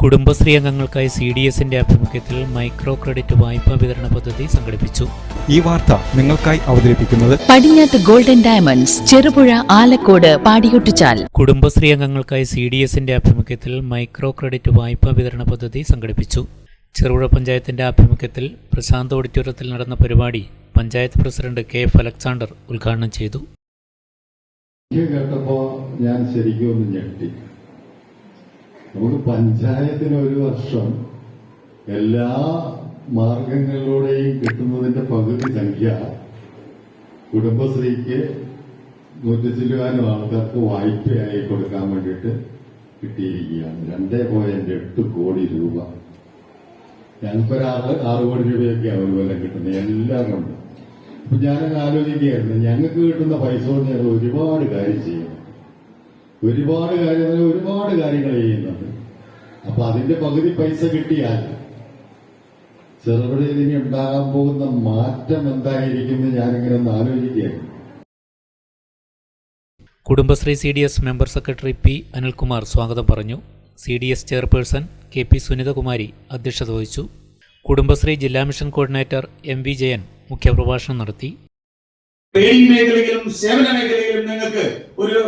കുടുംബശ്രീ അംഗങ്ങൾക്കായി C D എസിന്റെ ആഭിമുഖ്യത്തിൽ മൈക്രോ ക്രെഡിറ്റ് വായ്പാ വിതരണ പദ്ധതി സംഘടിപ്പിച്ചു. ഈ വാർത്ത നിങ്ങൾക്കായി അവതരിപ്പിക്കുന്നത് പടിഞ്ഞാത്ത് ഗോൾഡൻ ഡയമണ്ട്സ് ചെറുപുഴ ആലക്കോട് പാടിയൊട്ടിച്ചാൽ. കുടുംബശ്രീ അംഗങ്ങൾക്കായി സി ഡി എസിന്റെ ആഭിമുഖ്യത്തിൽ മൈക്രോ ക്രെഡിറ്റ് വായ്പാ വിതരണ പദ്ധതി സംഘടിപ്പിച്ചു. ചെറുപുഴ പഞ്ചായത്തിന്റെ ആഭിമുഖ്യത്തിൽ പ്രശാന്ത് ഓഡിറ്റോറിയത്തിൽ നടന്ന പരിപാടി panchayat president K F Alexander ഉദ്ഘാടനം ചെയ്തു. കേട്ടപ്പോ ഞാൻ ശരിക്കും ഒന്ന് ഞെട്ടി. നമുക്ക് പഞ്ചായത്തിന് ഒരു വർഷം എല്ലാ മാർഗങ്ങളിലൂടെയും കിട്ടുന്നതിന്റെ പകുതി സംഖ്യ കുടുംബശ്രീക്ക് നൂറ്റി ചില്ലുവാനും ആൾക്കാർക്ക് വായ്പയായി കൊടുക്കാൻ വേണ്ടിയിട്ട് കിട്ടിയിരിക്കുകയാണ്. രണ്ടേ പോയിന്റ് എട്ട് കോടി രൂപ. ഞങ്ങൾക്കൊരു ആറ് ആറ് കോടി രൂപയൊക്കെ ഒരു കിട്ടുന്നത്. എല്ലാം കൊണ്ട്. അപ്പൊ ഞാനങ്ങ് ആലോചിക്കുകയായിരുന്നു. ഞങ്ങൾക്ക് കിട്ടുന്ന പൈസ കൊണ്ട് ഞങ്ങൾ ഒരുപാട് കാര്യം ചെയ്യുന്നു ഒരുപാട് കാര്യങ്ങൾ ഒരുപാട് കാര്യങ്ങൾ ചെയ്യുന്നുണ്ട്. അപ്പൊ അതിന്റെ പകുതി പൈസ കിട്ടിയാൽ ചെറുപടിയിൽ ഇനി ഉണ്ടാകാൻ പോകുന്ന മാറ്റം എന്തായിരിക്കും എന്ന് ഞാനിങ്ങനെ ഒന്ന് ആലോചിക്കുകയാണ്. Kudumbashree C D S member secretary P Anilkumar സ്വാഗതം പറഞ്ഞു. C D S chairperson K P Sunithakumari അധ്യക്ഷത വഹിച്ചു. കുടുംബശ്രീ ജില്ലാ mission coordinator M V Jayan മുഖ്യപ്രഭാഷണം നടത്തി. ട്രേഡിംഗ് മേഖലയിലും സേവന മേഖലയിലും നിങ്ങൾക്ക് ഒരു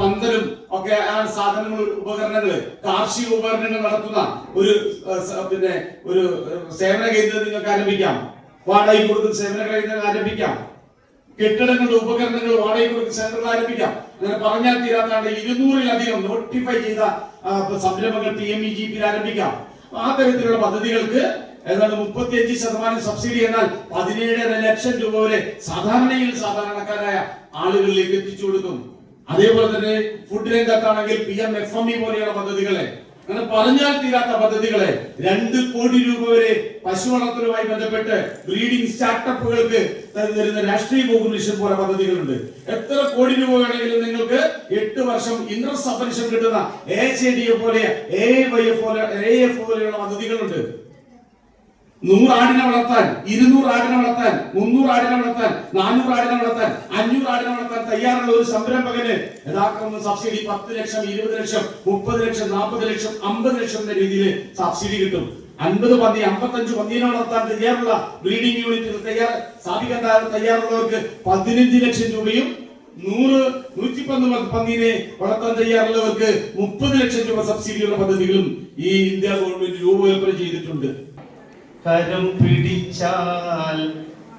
പന്തലും ഒക്കെ ആ സാധനങ്ങൾ ഉപകരണങ്ങൾ കാർഷിക ഉപകരണങ്ങൾ നടത്തുന്ന ഒരു പിന്നെ ഒരു സേവന കേന്ദ്രം നിങ്ങൾക്ക് ആരംഭിക്കാം. വാടകയ്ക്ക് കൊടുക്കുന്ന സേവന കേന്ദ്രങ്ങൾ ആരംഭിക്കാം. കെട്ടിടങ്ങളുടെ ഉപകരണങ്ങൾ വാടകയ്ക്ക് കൊടുക്കുന്ന സേവനങ്ങൾ ആരംഭിക്കാം. അങ്ങനെ പറഞ്ഞാൽ തീരാത്താണ്ട് ഇരുന്നൂറിലധികം നോട്ടിഫൈ ചെയ്ത സംരംഭങ്ങൾ ടി എം ഇ ജി പിയിൽ ആരംഭിക്കാം. ആ തരത്തിലുള്ള പദ്ധതികൾക്ക് ഏതാണ്ട് മുപ്പത്തിയഞ്ച് ശതമാനം സബ്സിഡി എന്നാൽ പതിനേഴര ലക്ഷം രൂപ വരെ സാധാരണയിൽ സാധാരണക്കാരായ ആളുകളിലേക്ക് എത്തിച്ചു കൊടുക്കും. അതേപോലെ തന്നെ food രംഗത്താണെങ്കിൽ P M F M E പോലെയുള്ള പദ്ധതികളെ അങ്ങനെ പറഞ്ഞാൽ തീരാത്ത പദ്ധതികളെ രണ്ട് കോടി രൂപ വരെ പശു വളർത്തലുമായി ബന്ധപ്പെട്ട് ബ്രീഡിംഗ് സ്റ്റാർട്ടപ്പുകൾക്ക് തരുന്ന രാഷ്ട്രീയ മിഷൻ പോലെ പദ്ധതികളുണ്ട്. എത്ര കോടി രൂപ വേണമെങ്കിലും നിങ്ങൾക്ക് എട്ട് വർഷം ഇന്റർ സബ്വെൻഷൻ കിട്ടുന്ന എ സി ഡി എ പോലെ എ വൈ എഫ് പോലെ എ എഫ് പോലെയുള്ള പദ്ധതികളുണ്ട്. നൂറ് ആടിനെ വളർത്താൻ ഇരുന്നൂറ് ആടിനെ വളർത്താൻ മുന്നൂറ് ആടിനെ വളർത്താൻ നാനൂറ് ആടിനെ വളർത്താൻ അഞ്ഞൂറ് ആടിനെ വളർത്താൻ തയ്യാറുള്ള ഒരു സംരംഭകന് യഥാക്രമം സബ്സിഡി പത്ത് ലക്ഷം ഇരുപത് ലക്ഷം മുപ്പത് ലക്ഷം നാൽപ്പത് ലക്ഷം അമ്പത് ലക്ഷം എന്ന രീതിയിൽ സബ്സിഡി കിട്ടും. അൻപത് പന്തി അമ്പത്തഞ്ച് പന്തിനെ വളർത്താൻ തയ്യാറുള്ള ബ്രീഡിംഗ് യൂണിറ്റ് തയ്യാർ സ്ഥാപിക്കാൻ തയ്യാറുള്ളവർക്ക് പതിനഞ്ച് ലക്ഷം രൂപയും നൂറ് നൂറ്റിപ്പന്ന് പന്നീനെ വളർത്താൻ തയ്യാറുള്ളവർക്ക് മുപ്പത് ലക്ഷം രൂപ സബ്സിഡിയുള്ള പദ്ധതികളും ഈ ഇന്ത്യ ഗവൺമെന്റ് രൂപകൽപ്പന ചെയ്തിട്ടുണ്ട്. കരം പിടിച്ചാൽ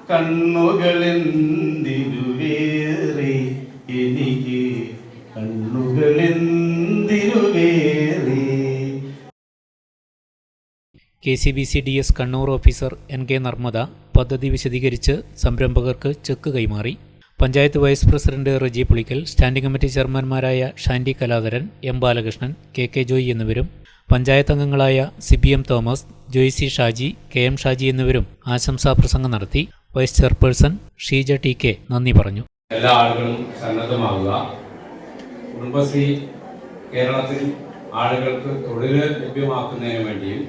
കണ്ണുകളെന്തിരുവേറെ എനിക്ക് കണ്ണുകളെന്തിരുവേറെ K C B C D S Kannur officer N K Narmada പദ്ധതി വിശദീകരിച്ച് സംരംഭകർക്ക് ചെക്ക് കൈമാറി. Panchayat vice president Reji Pulickal standing committee ചെയർമാൻമാരായ Shandy Kaladharan M Balakrishnan K K Joy എന്നിവരും പഞ്ചായത്ത് അംഗങ്ങളായ C B M Thomas Joycy Shaji K M Shaji എന്നിവരും ആശംസാ പ്രസംഗം നടത്തി vice chairperson Sheeja T K നന്ദി പറഞ്ഞു. എല്ലാ ആളുകളും സന്നദ്ധമാകുക കുടുംബശ്രീ കേരളത്തിൽ ആളുകൾക്ക് തൊഴിൽ ലഭ്യമാക്കുന്നതിന് വേണ്ടിയും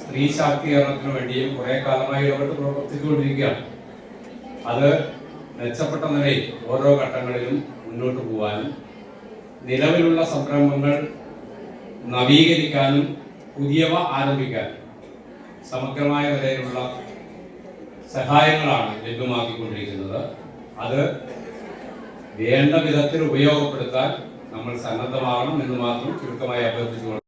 സ്ത്രീ ശാക്തീകരണത്തിന് വേണ്ടിയും കുറെ കാലമായി ഇടപെട്ട് പ്രവർത്തിച്ചുകൊണ്ടിരിക്കുകയാണ്. അത് മെച്ചപ്പെട്ട നിലയിൽ ഓരോ ഘട്ടങ്ങളിലും മുന്നോട്ട് പോകാനും നിലവിലുള്ള സംരംഭങ്ങൾ നവീകരിക്കാനും പുതിയവ ആരംഭിക്കാനും സമഗ്രമായ നിലയിലുള്ള സഹായങ്ങളാണ് ലഭ്യമാക്കിക്കൊണ്ടിരിക്കുന്നത്. അത് വേണ്ട വിധത്തിൽ ഉപയോഗപ്പെടുത്താൻ നമ്മൾ സന്നദ്ധമാകണം എന്ന് മാത്രം ചുരുക്കമായി അഭ്യർത്ഥിച്ചുകൊണ്ട്